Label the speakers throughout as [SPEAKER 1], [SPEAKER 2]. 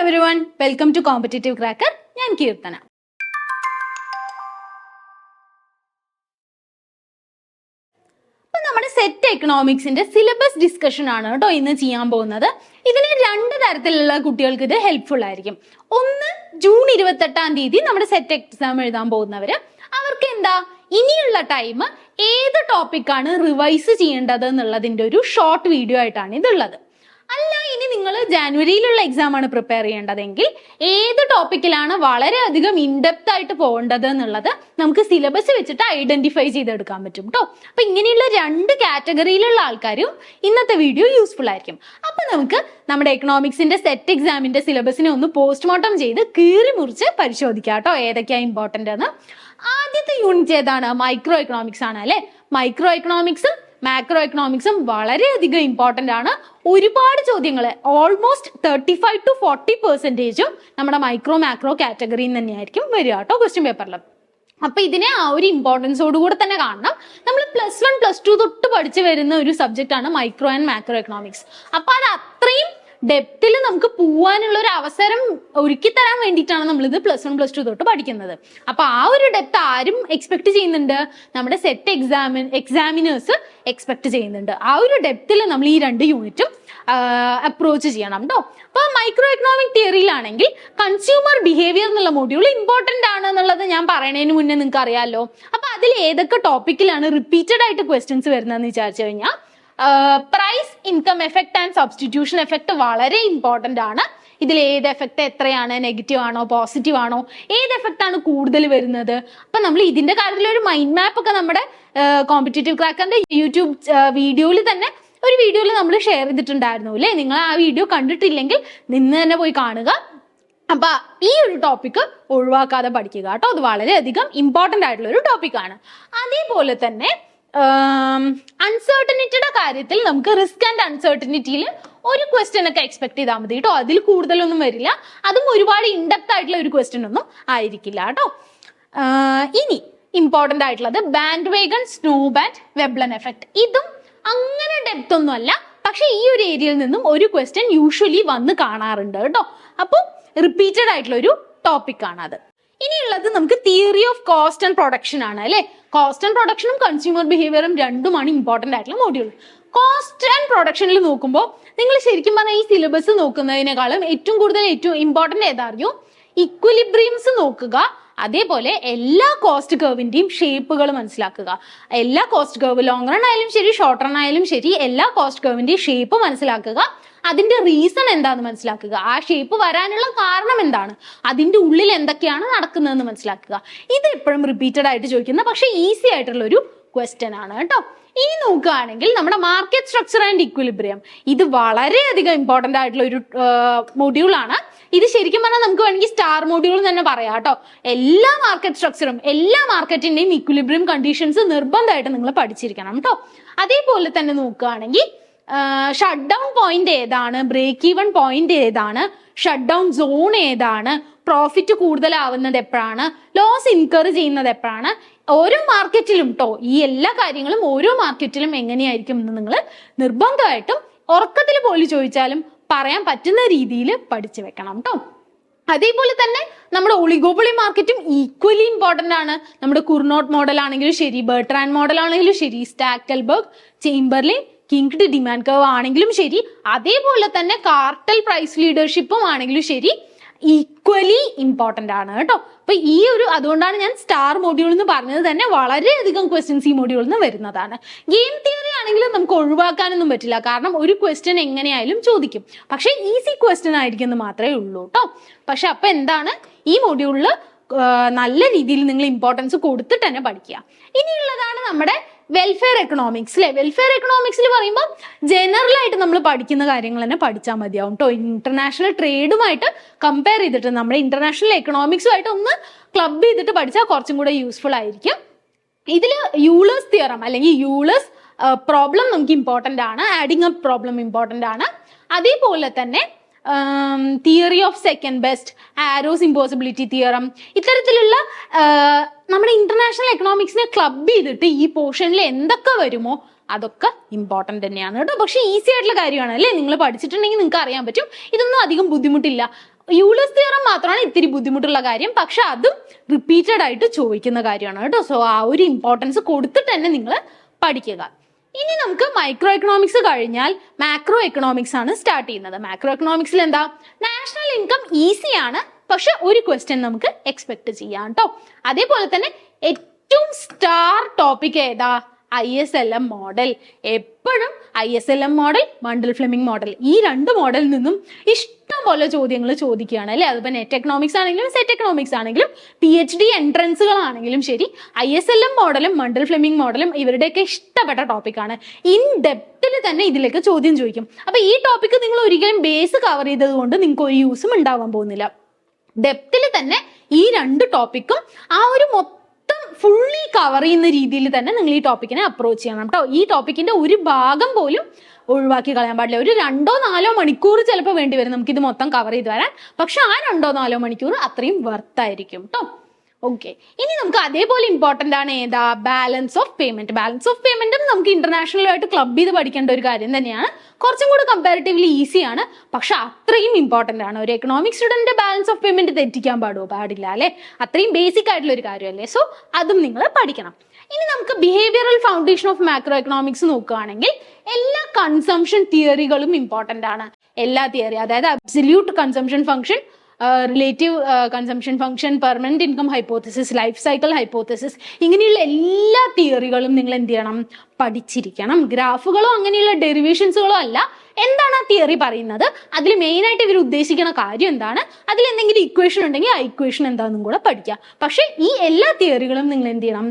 [SPEAKER 1] Everyone welcome to competitive cracker ഞാൻ Keerthana. Set എക്കണോമിക്സിന്റെ syllabus discussion ആണ് കേട്ടോ ഇന്ന് ചെയ്യാൻ പോകുന്നത്. ഇതിന് രണ്ട് തരത്തിലുള്ള കുട്ടികൾക്ക് ഇത് ഹെൽപ്ഫുൾ ആയിരിക്കും. ഒന്ന് ജൂൺ ഇരുപത്തെട്ടാം തീയതി നമ്മുടെ സെറ്റ് എക്സാം എഴുതാൻ പോകുന്നവർ അവർക്ക് എന്താ? ഇനിയുള്ള ടൈം ഏത് ടോപ്പിക്കാണ് റിവൈസ് ചെയ്യേണ്ടത് എന്നുള്ളതിന്റെ ഒരു ഷോർട്ട് വീഡിയോ ആയിട്ടാണ് ഇതുള്ളത്. അല്ല ഇനി നിങ്ങൾ ജാനുവരിയിലുള്ള എക്സാം ആണ് പ്രിപ്പയർ ചെയ്യേണ്ടതെങ്കിൽ ഏത് ടോപ്പിക്കിലാണ് വളരെയധികം ഇൻഡെപ്ത് ആയിട്ട് പോകേണ്ടത് എന്നുള്ളത് നമുക്ക് സിലബസ് വെച്ചിട്ട് ഐഡന്റിഫൈ ചെയ്തെടുക്കാൻ പറ്റും കേട്ടോ അപ്പൊ ഇങ്ങനെയുള്ള രണ്ട് കാറ്റഗറിയിലുള്ള ആൾക്കാരും ഇന്നത്തെ വീഡിയോ യൂസ്ഫുൾ ആയിരിക്കും. അപ്പൊ നമുക്ക് നമ്മുടെ എക്കണോമിക്സിന്റെ സെറ്റ് എക്സാമിന്റെ സിലബസിനെ ഒന്ന് പോസ്റ്റ്മോർട്ടം ചെയ്ത് കീറി മുറിച്ച് പരിശോധിക്കാം കേട്ടോ ഏതൊക്കെയാ ഇമ്പോർട്ടന്റ് എന്ന്. ആദ്യത്തെ യൂണിറ്റ് ഏതാണ്? മൈക്രോ എക്കണോമിക്സ് ആണ് അല്ലെ? മൈക്രോ എക്കണോമിക്സും മാക്രോ എക്കണോമിക്സും വളരെയധികം ഇമ്പോർട്ടന്റ് ആണ്. ഒരുപാട് ചോദ്യങ്ങൾ almost thirty five to forty പെർസെന്റേജും നമ്മുടെ മൈക്രോ മാക്രോ കാറ്റഗറിയിൽ തന്നെയായിരിക്കും വരിക കേട്ടോ ക്വസ്റ്റ്യൻ പേപ്പറിൽ അപ്പൊ ഇതിനെ ആ ഒരു ഇമ്പോർട്ടൻസോട് കൂടെ തന്നെ കാണണം. നമ്മൾ പ്ലസ് വൺ പ്ലസ് ടു തൊട്ട് പഠിച്ചു വരുന്ന ഒരു സബ്ജക്റ്റ് ആണ് മൈക്രോ ആൻഡ് മാക്രോ എക്കണോമിക്സ് അപ്പൊ അത് അത്രയും ഡെപ്തിൽ നമുക്ക് പോവാനുള്ള ഒരു അവസരം ഒരുക്കി തരാൻ വേണ്ടിയിട്ടാണ് നമ്മൾ ഇത് പ്ലസ് വൺ പ്ലസ് ടു തൊട്ട് പഠിക്കുന്നത്. അപ്പൊ ആ ഒരു ഡെപ്ത് ആരും എക്സ്പെക്ട് ചെയ്യുന്നുണ്ട്. നമ്മുടെ സെറ്റ് എക്സാമിൻ എക്സാമിനേഴ്സ് എക്സ്പെക്ട് ചെയ്യുന്നുണ്ട്. ആ ഒരു ഡെപ്തിൽ നമ്മൾ ഈ രണ്ട് യൂണിറ്റും അപ്രോച്ച് ചെയ്യണം കേട്ടോ അപ്പൊ മൈക്രോ എക്കണോമിക് തിയറിയിലാണെങ്കിൽ കൺസ്യൂമർ ബിഹേവിയർ എന്നുള്ള മൊഡ്യൂൾ ഇമ്പോർട്ടന്റ് ആണ് എന്നുള്ളത് ഞാൻ പറയണതിന് മുന്നേ നിങ്ങൾക്ക് അറിയാമല്ലോ അപ്പൊ അതിൽ ഏതൊക്കെ ടോപ്പിക്കിലാണ് റിപ്പീറ്റഡ് ആയിട്ട് ക്വസ്റ്റ്യൻസ് വരുന്നതെന്ന് വിചാരിച്ചു കഴിഞ്ഞാൽ price income effect and substitution effect വളരെ ഇമ്പോർട്ടന്റ് ആണ്. ഇതിൽ ഏത് എഫക്ട് എത്രയാണ്? നെഗറ്റീവ് ആണോ? പോസിറ്റീവ് ആണോ? ഏത് എഫക്റ്റ് ആണ് കൂടുതൽ വരുന്നത്? അപ്പൊ നമ്മൾ ഇതിന്റെ കാര്യത്തിൽ ഒരു മൈൻഡ് മാപ്പ് ഒക്കെ നമ്മുടെ കോമ്പറ്റേറ്റീവ് ക്രാക്കറിന്റെ യൂട്യൂബ് വീഡിയോയിൽ തന്നെ ഒരു വീഡിയോയിൽ നമ്മൾ ഷെയർ ചെയ്തിട്ടുണ്ടായിരുന്നു അല്ലേ? നിങ്ങൾ ആ വീഡിയോ കണ്ടിട്ടില്ലെങ്കിൽ നിന്ന് തന്നെ പോയി കാണുക. അപ്പൊ ഈ ഒരു ടോപ്പിക്ക് ഒഴിവാക്കാതെ പഠിക്കുക കേട്ടോ. അത് വളരെയധികം ഇമ്പോർട്ടന്റ് ആയിട്ടുള്ള ഒരു ടോപ്പിക്കാണ് അതേപോലെ തന്നെ അൺസർട്ടനിറ്റിയുടെ കാര്യത്തിൽ നമുക്ക് റിസ്ക് ആൻഡ് അൺസർട്ടനിറ്റിയിൽ ഒരു ക്വസ്റ്റ്യൻ ഒക്കെ എക്സ്പെക്ട് ചെയ്താൽ മതി കേട്ടോ. അതിൽ കൂടുതലൊന്നും വരില്ല. അതും ഒരുപാട് ഇൻഡെപ്ത് ആയിട്ടുള്ള ഒരു ക്വസ്റ്റ്യൻ ഒന്നും ആയിരിക്കില്ല കേട്ടോ. ഇനി ഇമ്പോർട്ടന്റ് ആയിട്ടുള്ളത് bandwagon snow band Veblen effect ഇതും അങ്ങനെ ഡെപ്ത് ഒന്നും അല്ല. പക്ഷെ ഈ ഒരു ഏരിയയിൽ നിന്നും ഒരു ക്വസ്റ്റ്യൻ യൂഷ്വലി വന്ന് കാണാറുണ്ട് കേട്ടോ. അപ്പോൾ റിപ്പീറ്റഡ് ആയിട്ടുള്ള ഒരു ടോപ്പിക് ആണ് അത്. ഇനിയുള്ളത് നമുക്ക് theory of cost and production ആണ് അല്ലെ? കോസ്റ്റ് ആൻഡ് പ്രൊഡക്ഷനും കൺസ്യൂമർ ബിഹേവിയറും രണ്ടുമാണ് ഇമ്പോർട്ടന്റ് ആയിട്ടുള്ള മോഡ്യൂൾ കോസ്റ്റ് ആൻഡ് പ്രൊഡക്ഷനിൽ നോക്കുമ്പോൾ നിങ്ങൾ ശരിക്കും പറഞ്ഞാൽ ഈ സിലബസ് നോക്കുന്നതിനേക്കാളും ഏറ്റവും കൂടുതൽ ഏറ്റവും ഇമ്പോർട്ടന്റ് ഏതാ അറിയോ ഇക്വലിബ്രിയംസ് നോക്കുക. അതേപോലെ എല്ലാ കോസ്റ്റ് കർവിന്റെയും ഷേപ്പുകൾ മനസ്സിലാക്കുക. എല്ലാ കോസ്റ്റ് കർവ് ലോങ് റൺ ആയാലും ശരി ഷോർട്ട് റൺ ആയാലും ശരി എല്ലാ കോസ്റ്റ് കർവിന്റെയും ഷേപ്പ് മനസ്സിലാക്കുക. അതിന്റെ റീസൺ എന്താണെന്ന് മനസ്സിലാക്കുക? ആ ഷേപ്പ് വരാനുള്ള കാരണം എന്താണ്? അതിന്റെ ഉള്ളിൽ എന്തൊക്കെയാണ് നടക്കുന്നതെന്ന് മനസ്സിലാക്കുക. ഇത് എപ്പോഴും റിപ്പീറ്റഡ് ആയിട്ട് ചോദിക്കുന്ന പക്ഷെ ഈസി ആയിട്ടുള്ള ഒരു ക്വസ്റ്റ്യൻ ആണ് കേട്ടോ. ഇനി നോക്കുകയാണെങ്കിൽ നമ്മുടെ മാർക്കറ്റ് സ്ട്രക്ചർ ആൻഡ് ഇക്വിലിബ്രിയം ഇത് വളരെയധികം ഇമ്പോർട്ടന്റ് ആയിട്ടുള്ള ഒരു മൊഡ്യൂൾ ആണ്. ഇത് ശരിക്കും പറഞ്ഞാൽ നമുക്ക് വേണമെങ്കിൽ സ്റ്റാർ മൊഡ്യൂൾ തന്നെ പറയാം കേട്ടോ. എല്ലാ മാർക്കറ്റ് സ്ട്രക്ചറും എല്ലാ മാർക്കറ്റിന്റെയും ഇക്വിലിബ്രിയം കണ്ടീഷൻസ് നിർബന്ധമായിട്ട് നിങ്ങൾ പഠിച്ചിരിക്കണം കേട്ടോ. അതേപോലെ തന്നെ നോക്കുകയാണെങ്കിൽ ഷട്ട് ഡൗൺ പോയിന്റ് ഏതാണ്? ബ്രേക്ക് ഈവൺ പോയിന്റ് ഏതാണ്? ഷട്ട് ഡൗൺ സോൺ ഏതാണ്? പ്രോഫിറ്റ് കൂടുതലാവുന്നത് എപ്പോഴാണ്? ലോസ് ഇൻകർ ചെയ്യുന്നത് എപ്പോഴാണ്? ഓരോ മാർക്കറ്റിലും കേട്ടോ ഈ എല്ലാ കാര്യങ്ങളും ഓരോ മാർക്കറ്റിലും എങ്ങനെയായിരിക്കും എന്ന് നിങ്ങൾ നിർബന്ധമായിട്ടും ഉറക്കത്തിൽ പോലും ചോദിച്ചാലും പറയാൻ പറ്റുന്ന രീതിയിൽ പഠിച്ചു വെക്കണം കേട്ടോ അതേപോലെ തന്നെ നമ്മുടെ ഒളിഗോപൊളി മാർക്കറ്റും ഈക്വലി ഇമ്പോർട്ടന്റ് ആണ്. നമ്മുടെ കുർനോട്ട് മോഡൽ ആണെങ്കിലും ശരി ബർട്രാൻഡ് മോഡൽ ആണെങ്കിലും ശരി Stackelberg Chamberlin kinked demand curve ആണെങ്കിലും ശരി. അതേപോലെ തന്നെ കാർട്ടൽ പ്രൈസ് ലീഡർഷിപ്പും ആണെങ്കിലും ശരി. ഈക്വലി ഇമ്പോർട്ടന്റ് ആണ് കേട്ടോ. അപ്പൊ ഈ ഒരു അതുകൊണ്ടാണ് ഞാൻ സ്റ്റാർ മോഡ്യൂൾ എന്ന് പറഞ്ഞത് തന്നെ വളരെയധികം ക്വസ്റ്റ്യൻസ് ഈ മോഡ്യൂളിൽ നിന്ന് വരുന്നതാണ്. ഗെയിം തിയറി ആണെങ്കിലും നമുക്ക് ഒഴിവാക്കാനൊന്നും പറ്റില്ല. കാരണം ഒരു ക്വസ്റ്റ്യൻ എങ്ങനെയായാലും ചോദിക്കും. പക്ഷേ ഈസി ക്വസ്റ്റ്യൻ ആയിരിക്കും എന്ന് മാത്രമേ ഉള്ളൂ കേട്ടോ. പക്ഷെ അപ്പൊ എന്താണ്? ഈ മോഡ്യൂളിൽ നല്ല രീതിയിൽ നിങ്ങൾ ഇമ്പോർട്ടൻസ് കൊടുത്തിട്ട് തന്നെ പഠിക്കുക. ഇനിയുള്ളതാണ് നമ്മുടെ വെൽഫെയർ എക്കണോമിക്സ് അല്ലെ വെൽഫെയർ എക്കണോമിക്സിൽ പറയുമ്പോൾ ജനറൽ ആയിട്ട് നമ്മൾ പഠിക്കുന്ന കാര്യങ്ങൾ തന്നെ പഠിച്ചാൽ മതിയാവും കേട്ടോ ഇന്റർനാഷണൽ ട്രേഡുമായിട്ട് കമ്പയർ ചെയ്തിട്ട് നമ്മുടെ ഇന്റർനാഷണൽ എക്കണോമിക്സുമായിട്ട് ഒന്ന് ക്ലബ് ചെയ്തിട്ട് പഠിച്ചാൽ കുറച്ചും കൂടെ യൂസ്ഫുൾ ആയിരിക്കും. ഇതിൽ യൂളേഴ്സ് തിയറം അല്ലെങ്കിൽ യൂളേഴ്സ് പ്രോബ്ലം നമുക്ക് ഇമ്പോർട്ടന്റ് ആണ്. ആഡിങ് അപ്പ് പ്രോബ്ലം ഇമ്പോർട്ടന്റ് ആണ്. അതേപോലെ തന്നെ theory of second best Arrow's impossibility theorem ഇത്തരത്തിലുള്ള നമ്മുടെ ഇന്റർനാഷണൽ എക്കണോമിക്സിനെ ക്ലബ് ചെയ്തിട്ട് ഈ പോർഷനിൽ എന്തൊക്കെ വരുമോ അതൊക്കെ ഇമ്പോർട്ടന്റ് തന്നെയാണ് കേട്ടോ. പക്ഷേ ഈസി ആയിട്ടുള്ള കാര്യമാണ് അല്ലേ? നിങ്ങൾ പഠിച്ചിട്ടുണ്ടെങ്കിൽ നിങ്ങൾക്ക് അറിയാൻ പറ്റും. ഇതൊന്നും അധികം ബുദ്ധിമുട്ടില്ല. യൂളസ് തിയറം മാത്രമാണ് ഇത്തിരി ബുദ്ധിമുട്ടുള്ള കാര്യം. പക്ഷെ അതും റിപ്പീറ്റഡ് ആയിട്ട് ചോദിക്കുന്ന കാര്യമാണ് കേട്ടോ. സോ ആ ഒരു ഇമ്പോർട്ടൻസ് കൊടുത്തിട്ട് തന്നെ നിങ്ങൾ പഠിക്കുക. ഇനി നമുക്ക് മൈക്രോ എക്കണോമിക്സ് കഴിഞ്ഞാൽ മാക്രോ എക്കണോമിക്സ് ആണ് സ്റ്റാർട്ട് ചെയ്യുന്നത്. മാക്രോ എക്കണോമിക്സിൽ എന്താ? നാഷണൽ ഇൻകം ഈസിയാണ് പക്ഷെ ഒരു ക്വസ്റ്റ്യൻ നമുക്ക് എക്സ്പെക്ട് ചെയ്യാം കേട്ടോ അതേപോലെ തന്നെ ഏറ്റവും സ്റ്റാർ ടോപ്പിക് ഏതാ? I S L M model എപ്പോഴും I S L M model Mundell Fleming model ഈ രണ്ട് മോഡലിൽ നിന്നും ഇഷ്ടം പോലെ ചോദ്യങ്ങൾ ചോദിക്കുകയാണ് അല്ലേ? അതിപ്പോൾ നെറ്റ് എക്കണോമിക്സ് ആണെങ്കിലും സെറ്റ് എക്കണോമിക്സ് ആണെങ്കിലും പി എച്ച് ഡി എൻട്രൻസുകളാണെങ്കിലും ശരി ഐ എസ് എൽ എം മോഡലും മണ്ടൽ ഫ്ലെമിംഗ് മോഡലും ഇവരുടെയൊക്കെ ഇഷ്ടപ്പെട്ട ടോപ്പിക്കാണ് ഇൻ ഡെപ്തിൽ തന്നെ ഇതിലേക്ക് ചോദ്യം ചോദിക്കും. അപ്പൊ ഈ ടോപ്പിക്ക് നിങ്ങൾ ഒരിക്കലും ബേസ് കവർ ചെയ്തത് കൊണ്ട് നിങ്ങൾക്ക് ഒരു യൂസും ഉണ്ടാവാൻ പോകുന്നില്ല. ഡെപ്തിൽ തന്നെ ഈ രണ്ട് ടോപ്പിക്കും ആ ഒരു മൊത്തം ഫുള്ളി കവർ ചെയ്യുന്ന രീതിയിൽ തന്നെ നിങ്ങൾ ഈ ടോപ്പിക്കിനെ അപ്രോച്ച് ചെയ്യണം കേട്ടോ. ഈ ടോപ്പിക്കിന്റെ ഒരു ഭാഗം പോലും ഒഴിവാക്കി കളയാൻ പാടില്ല. ഒരു രണ്ടോ നാലോ മണിക്കൂർ ചിലപ്പോൾ വേണ്ടി വരും നമുക്ക് ഇത് മൊത്തം കവർ ചെയ്ത് വരാൻ. പക്ഷെ ആ രണ്ടോ നാലോ മണിക്കൂർ അത്രയും വർത്തായിരിക്കും കേട്ടോ. ഓക്കെ ഇനി നമുക്ക് അതേപോലെ ഇമ്പോർട്ടന്റ് ആണ് ഏതാ? Balance of payment balance of പേയ്മെന്റും നമുക്ക് ഇന്റർനാഷണലായിട്ട് ക്ലബ് ചെയ്ത് പഠിക്കേണ്ട ഒരു കാര്യം തന്നെയാണ്. കുറച്ചും കൂടി കമ്പാരിറ്റീവ്ലി ഈസിയാണ് പക്ഷെ അത്രയും ഇമ്പോർട്ടന്റ് ആണ്. ഒരു economic student balance of payment തെറ്റിക്കാൻ പാടുമോ പാടില്ല അല്ലെ? അത്രയും ബേസിക് ആയിട്ടുള്ള ഒരു കാര്യമല്ലേ? സോ അതും നിങ്ങൾ പഠിക്കണം. ഇനി നമുക്ക് behavioural foundation of macro economics നോക്കുകയാണെങ്കിൽ എല്ലാ കൺസംഷൻ തിയറികളും ഇമ്പോർട്ടന്റ് ആണ്. എല്ലാ തിയറി അതായത് absolute consumption function relative consumption function permanent income hypothesis life cycle hypothesis ഇങ്ങനെയുള്ള എല്ലാ തിയറികളും നിങ്ങൾ എന്ത് ചെയ്യണം? പഠിച്ചിരിക്കണം. ഗ്രാഫുകളോ അങ്ങനെയുള്ള ഡെറിവേഷൻസുകളോ അല്ല. എന്താണ് ആ തിയറി പറയുന്നത്? അതിൽ മെയിൻ ആയിട്ട് ഇവർ ഉദ്ദേശിക്കുന്ന കാര്യം എന്താണ്? അതിൽ എന്തെങ്കിലും ഇക്വേഷൻ ഉണ്ടെങ്കിൽ ആ ഇക്വേഷൻ എന്താണെന്നും കൂടെ പഠിക്കുക പക്ഷേ ഈ എല്ലാ തിയറികളും നിങ്ങൾ എന്ത് ചെയ്യണം?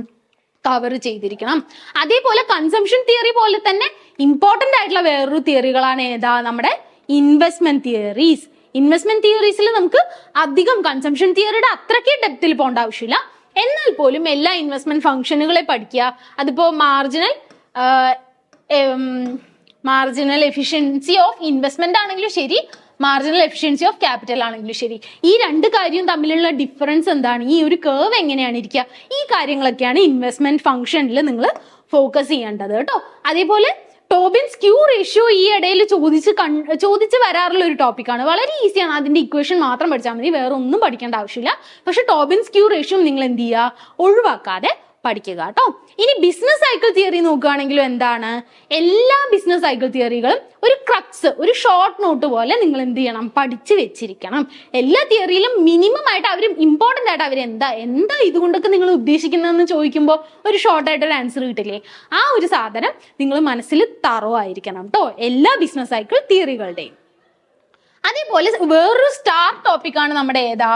[SPEAKER 1] കവർ ചെയ്തിരിക്കണം. അതേപോലെ കൺസംഷൻ തിയറി പോലെ തന്നെ ഇമ്പോർട്ടന്റ് ആയിട്ടുള്ള വേറൊരു തിയറികളാണ് ഏതാ? നമ്മുടെ ഇൻവെസ്റ്റ്മെന്റ് തിയറീസ് ഇൻവെസ്റ്റ്മെന്റ് തിയറീസിൽ നമുക്ക് അധികം കൺസംഷൻ തിയറിയുടെ അത്രയ്ക്ക് ഡെപ്തിൽ പോകേണ്ട ആവശ്യമില്ല. എന്നാൽ പോലും എല്ലാ ഇൻവെസ്റ്റ്മെന്റ് ഫംഗ്ഷനുകളെ പഠിക്കുക. അതിപ്പോ marginal marginal efficiency of investment ആണെങ്കിലും ശരി മാർജിനൽ എഫിഷ്യൻസി ഓഫ് ക്യാപിറ്റൽ ആണെങ്കിലും ശരി. ഈ രണ്ട് കാര്യവും തമ്മിലുള്ള ഡിഫറൻസ് എന്താണ്? ഈ ഒരു കേവ് എങ്ങനെയാണ് ഇരിക്കുക? ഈ കാര്യങ്ങളൊക്കെയാണ് ഇൻവെസ്റ്റ്മെന്റ് ഫംഗ്ഷനിൽ നിങ്ങൾ ഫോക്കസ് ചെയ്യേണ്ടത് കേട്ടോ. അതേപോലെ ടോബിൻസ് ക്യൂ റേഷ്യോ ഈ ഇടയിൽ ചോദിച്ച് കൺ ചോദിച്ച് വരാറുള്ള ഒരു ടോപ്പിക്കാണ് വളരെ ഈസിയാണ് അതിന്റെ ഇക്വേഷൻ മാത്രം പഠിച്ചാൽ മതി. വേറെ ഒന്നും പഠിക്കേണ്ട ആവശ്യമില്ല. പക്ഷെ ടോബിൻസ് ക്യൂ റേഷ്യോ നിങ്ങൾ എന്ത് ചെയ്യുക? ഒഴിവാക്കാതെ പഠിക്കുക കേട്ടോ. ഇനി ബിസിനസ് സൈക്കിൾ തിയറി നോക്കുകയാണെങ്കിലും എന്താണ്? എല്ലാ ബിസിനസ് സൈക്കിൾ തിയറികളും ഒരു ക്രക്സ് ഒരു ഷോർട്ട് നോട്ട് പോലെ നിങ്ങൾ എന്ത് ചെയ്യണം? പഠിച്ചു വെച്ചിരിക്കണം. എല്ലാ തിയറിയിലും മിനിമം ആയിട്ട് അവർ ഇമ്പോർട്ടന്റ് ആയിട്ട് അവർ എന്താ എന്താ ഇതുകൊണ്ടൊക്കെ നിങ്ങൾ ഉദ്ദേശിക്കുന്നതെന്ന് ചോദിക്കുമ്പോൾ ഒരു ഷോർട്ട് ആയിട്ട് ഒരു ആൻസർ കിട്ടില്ലേ? ആ ഒരു സാധനം നിങ്ങൾ മനസ്സിൽ തറോ ആയിരിക്കണം കേട്ടോ. എല്ലാ ബിസിനസ് സൈക്കിൾ തിയറികളുടെയും അതേപോലെ വേറൊരു സ്റ്റാർ ടോപ്പിക്കാണ് നമ്മുടെ ഏതാ?